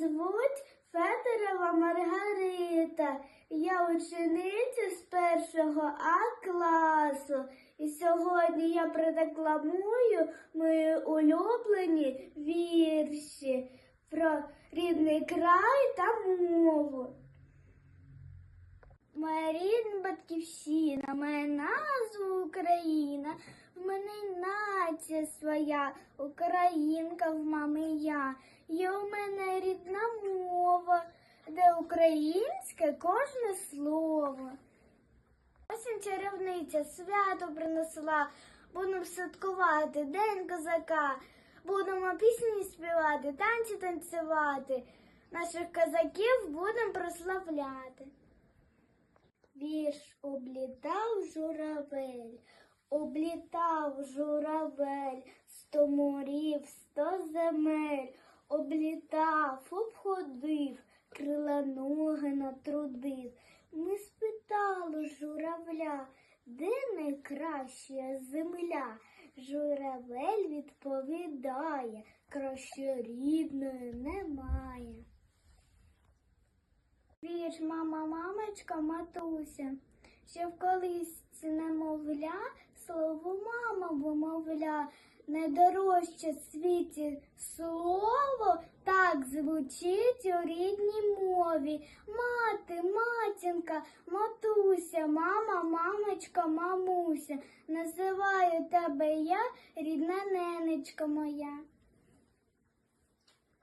Звуть Федорова Маргарита. Я учениця з першого А класу. І сьогодні я продекламую мої улюблені вірші про рідний край та мову. Моя рідна батьківщина, моя назва Україна, в мене й нація своя, українка в мами я. Є у мене рідна мова, де українське кожне слово. Осінь чарівниця свято принесла, будемо святкувати День козака, будемо пісні співати, танці танцювати, наших козаків будемо прославляти. Вірш облітав журавель, облітав журавель, сто морів, сто земель, облітав, обходив, крила ноги натрудив. Ми спитали журавля, де найкраща земля? Журавель відповідає, краще рідної немає. Вірш, мама, мамочка, матуся, ще в колисці немовля, слово мама вимовля, найдорожче в світі слово так звучить у рідній мові. Мати, матінка, матуся, мама, мамочка, мамуся. Називаю тебе я, рідна ненечка моя.